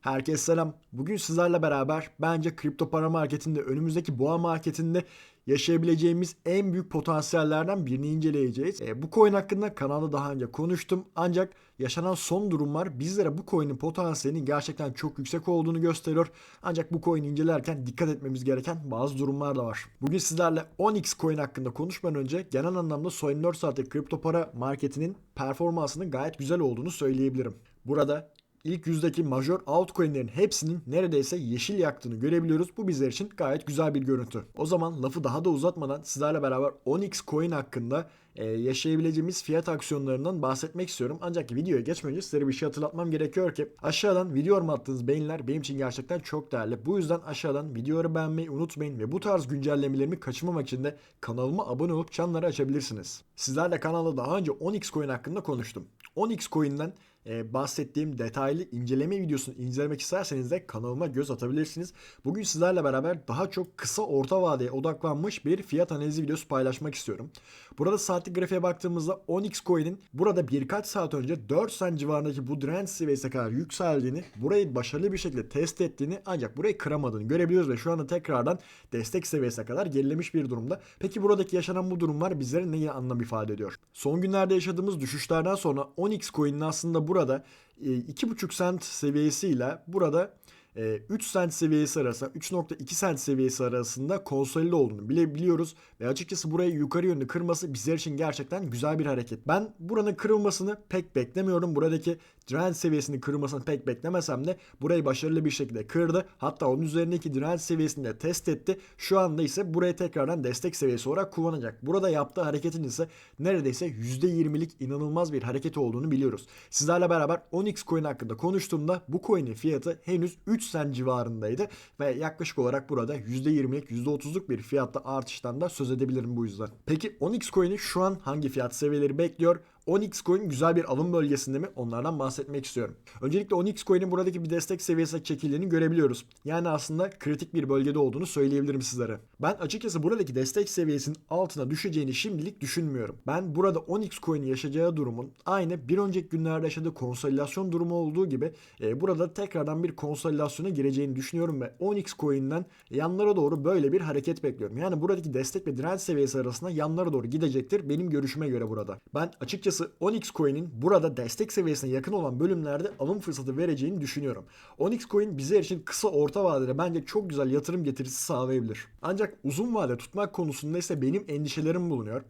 Herkese selam. Bugün sizlerle beraber bence kripto para marketinde önümüzdeki boğa marketinde yaşayabileceğimiz en büyük potansiyellerden birini inceleyeceğiz. E, bu coin hakkında kanalda daha önce konuştum. Ancak yaşanan son durumlar bizlere bu coin'in potansiyelinin gerçekten çok yüksek olduğunu gösteriyor. Ancak bu coin'i incelerken dikkat etmemiz gereken bazı durumlar da var. Bugün sizlerle 10x coin hakkında konuşmadan önce genel anlamda son 24 saatlik kripto para marketinin performansının gayet güzel olduğunu söyleyebilirim. Burada İlk yüzdeki major altcoin'lerin hepsinin neredeyse yeşil yaktığını görebiliyoruz. Bu bizler için gayet güzel bir görüntü. O zaman lafı daha da uzatmadan sizlerle beraber 10x coin hakkında e, yaşayabileceğimiz fiyat aksiyonlarından bahsetmek istiyorum. Ancak videoya geçmeden önce sizlere bir şey hatırlatmam gerekiyor ki aşağıdan videolarıma attığınız beğeniler benim için gerçekten çok değerli. Bu yüzden aşağıdan videoları beğenmeyi unutmayın ve bu tarz güncellemelerimi kaçırmamak için de kanalıma abone olup çanları açabilirsiniz. Sizlerle kanalda daha önce 10x coin hakkında konuştum. 10x coin'den e, bahsettiğim detaylı inceleme videosunu incelemek isterseniz de kanalıma göz atabilirsiniz. Bugün sizlerle beraber daha çok kısa orta vadeye odaklanmış bir fiyat analizi videosu paylaşmak istiyorum. Burada saatlik grafiğe baktığımızda 10x coin'in burada birkaç saat önce 4 cent civarındaki bu direnç seviyesine kadar yükseldiğini, burayı başarılı bir şekilde test ettiğini ancak burayı kıramadığını görebiliyoruz ve şu anda tekrardan destek seviyesine kadar gerilemiş bir durumda. Peki buradaki yaşanan bu durumlar bizlere neyi anlam ifade ediyor? Son günlerde yaşadığımız düşüşlerden sonra 10x coin'in aslında burada e, 2,5 cent seviyesiyle burada 3 cent seviyesi arasında 3.2 cent seviyesi arasında konsolide olduğunu bile biliyoruz ve açıkçası burayı yukarı yönlü kırması bizler için gerçekten güzel bir hareket. Ben buranın kırılmasını pek beklemiyorum. Buradaki direnç seviyesini kırılmasını pek beklemesem de burayı başarılı bir şekilde kırdı. Hatta onun üzerindeki direnç seviyesini de test etti. Şu anda ise burayı tekrardan destek seviyesi olarak kullanacak. Burada yaptığı hareketin ise neredeyse %20'lik inanılmaz bir hareket olduğunu biliyoruz. Sizlerle beraber 10x coin hakkında konuştuğumda bu coin'in fiyatı henüz 3 cent civarındaydı ve yaklaşık olarak burada %20'lik %30'luk bir fiyatta artıştan da söz edebilirim bu yüzden. Peki 10x coin'i şu an hangi fiyat seviyeleri bekliyor? 10x coin güzel bir alım bölgesinde mi? Onlardan bahsetmek istiyorum. Öncelikle 10x coin'in buradaki bir destek seviyesine çekildiğini görebiliyoruz. Yani aslında kritik bir bölgede olduğunu söyleyebilirim sizlere. Ben açıkçası buradaki destek seviyesinin altına düşeceğini şimdilik düşünmüyorum. Ben burada 10x coin'in yaşayacağı durumun aynı bir önceki günlerde yaşadığı konsolidasyon durumu olduğu gibi e, burada tekrardan bir konsolidasyona gireceğini düşünüyorum ve 10x coin'den yanlara doğru böyle bir hareket bekliyorum. Yani buradaki destek ve direnç seviyesi arasında yanlara doğru gidecektir benim görüşüme göre burada. Ben açıkçası 10x coin'in burada destek seviyesine yakın olan bölümlerde alım fırsatı vereceğini düşünüyorum. 10x coin bizler için kısa orta vadede bence çok güzel yatırım getirisi sağlayabilir. Ancak uzun vade tutmak konusunda ise benim endişelerim bulunuyor.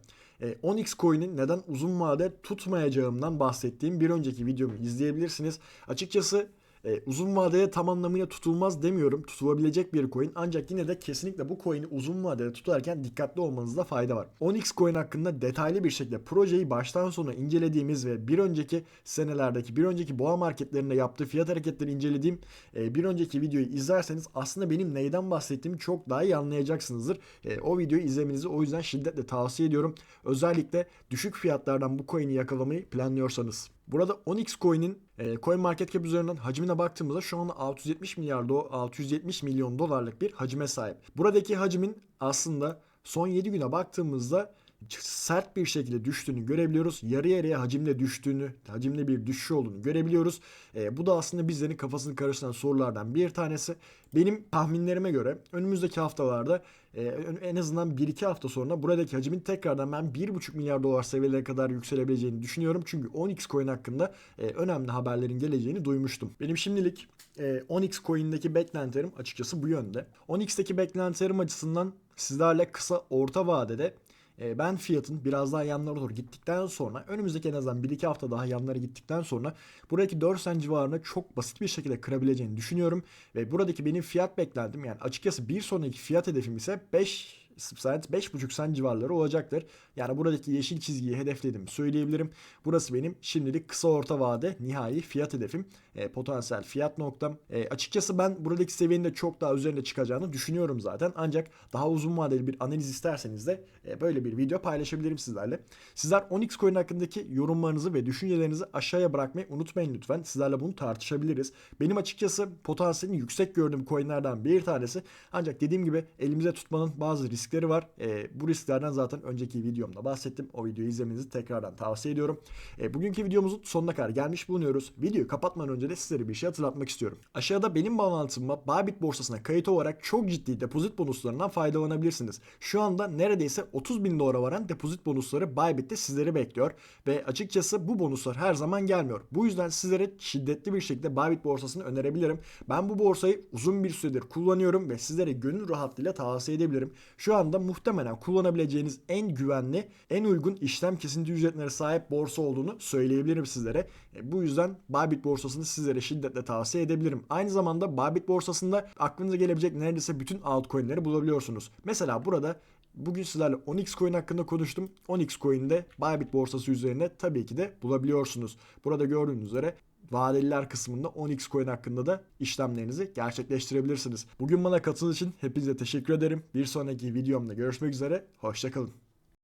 10x coin'in neden uzun vade tutmayacağımdan bahsettiğim bir önceki videomu izleyebilirsiniz. Açıkçası e, uzun vadede tam anlamıyla tutulmaz demiyorum. Tutulabilecek bir coin ancak yine de kesinlikle bu coin'i uzun vadede tutarken dikkatli olmanızda fayda var. 10x coin hakkında detaylı bir şekilde projeyi baştan sona incelediğimiz ve bir önceki senelerdeki bir önceki boğa marketlerinde yaptığı fiyat hareketleri incelediğim e, bir önceki videoyu izlerseniz aslında benim neyden bahsettiğimi çok daha iyi anlayacaksınızdır. E, o videoyu izlemenizi o yüzden şiddetle tavsiye ediyorum. Özellikle düşük fiyatlardan bu coin'i yakalamayı planlıyorsanız. Burada 10x coin'in e, coin market cap üzerinden hacmine baktığımızda şu anda 670 milyar do 670 milyon dolarlık bir hacme sahip. Buradaki hacmin aslında son 7 güne baktığımızda sert bir şekilde düştüğünü görebiliyoruz. Yarı yarıya hacimle düştüğünü, hacimde bir düşüş olduğunu görebiliyoruz. E, bu da aslında bizlerin kafasını karıştıran sorulardan bir tanesi. Benim tahminlerime göre önümüzdeki haftalarda e, en azından 1-2 hafta sonra buradaki hacmin tekrardan ben 1,5 milyar dolar seviyelere kadar yükselebileceğini düşünüyorum. Çünkü 10x coin hakkında e, önemli haberlerin geleceğini duymuştum. Benim şimdilik e, 10x coin'deki beklentilerim açıkçası bu yönde. 10x'teki beklentilerim açısından sizlerle kısa orta vadede ben fiyatın biraz daha yanlara doğru gittikten sonra önümüzdeki en azından 1-2 hafta daha yanlara gittikten sonra buradaki 4 sen civarında çok basit bir şekilde kırabileceğini düşünüyorum. Ve buradaki benim fiyat beklentim yani açıkçası bir sonraki fiyat hedefim ise 5 cent 5.5 cent civarları olacaktır. Yani buradaki yeşil çizgiyi hedefledim söyleyebilirim. Burası benim şimdilik kısa orta vade nihai fiyat hedefim. E, potansiyel fiyat noktam. E, açıkçası ben buradaki seviyenin de çok daha üzerinde çıkacağını düşünüyorum zaten. Ancak daha uzun vadeli bir analiz isterseniz de e, böyle bir video paylaşabilirim sizlerle. Sizler 10x coin hakkındaki yorumlarınızı ve düşüncelerinizi aşağıya bırakmayı unutmayın lütfen. Sizlerle bunu tartışabiliriz. Benim açıkçası potansiyelini yüksek gördüğüm coinlerden bir tanesi. Ancak dediğim gibi elimize tutmanın bazı riskleri var. E, bu risklerden zaten önceki videomda bahsettim. O videoyu izlemenizi tekrardan tavsiye ediyorum. E, bugünkü videomuzun sonuna kadar gelmiş bulunuyoruz. Videoyu kapatmadan önce de sizlere bir şey hatırlatmak istiyorum. Aşağıda benim bağlantımla Bybit borsasına kayıt olarak çok ciddi depozit bonuslarından faydalanabilirsiniz. Şu anda neredeyse 30 bin dolara varan depozit bonusları Bybit'te sizleri bekliyor. Ve açıkçası bu bonuslar her zaman gelmiyor. Bu yüzden sizlere şiddetli bir şekilde Bybit borsasını önerebilirim. Ben bu borsayı uzun bir süredir kullanıyorum ve sizlere gönül rahatlığıyla tavsiye edebilirim. Şu anda muhtemelen kullanabileceğiniz en güvenli, en uygun işlem kesinti ücretlerine sahip borsa olduğunu söyleyebilirim sizlere. E, bu yüzden Bybit borsasını sizlere şiddetle tavsiye edebilirim. Aynı zamanda Bybit borsasında aklınıza gelebilecek neredeyse bütün altcoin'leri bulabiliyorsunuz. Mesela burada Bugün sizlerle Onyx Coin hakkında konuştum. Onyx Coin'de Bybit borsası üzerine tabii ki de bulabiliyorsunuz. Burada gördüğünüz üzere vadeliler kısmında Onyx Coin hakkında da işlemlerinizi gerçekleştirebilirsiniz. Bugün bana katıldığınız için hepinize teşekkür ederim. Bir sonraki videomda görüşmek üzere. Hoşçakalın.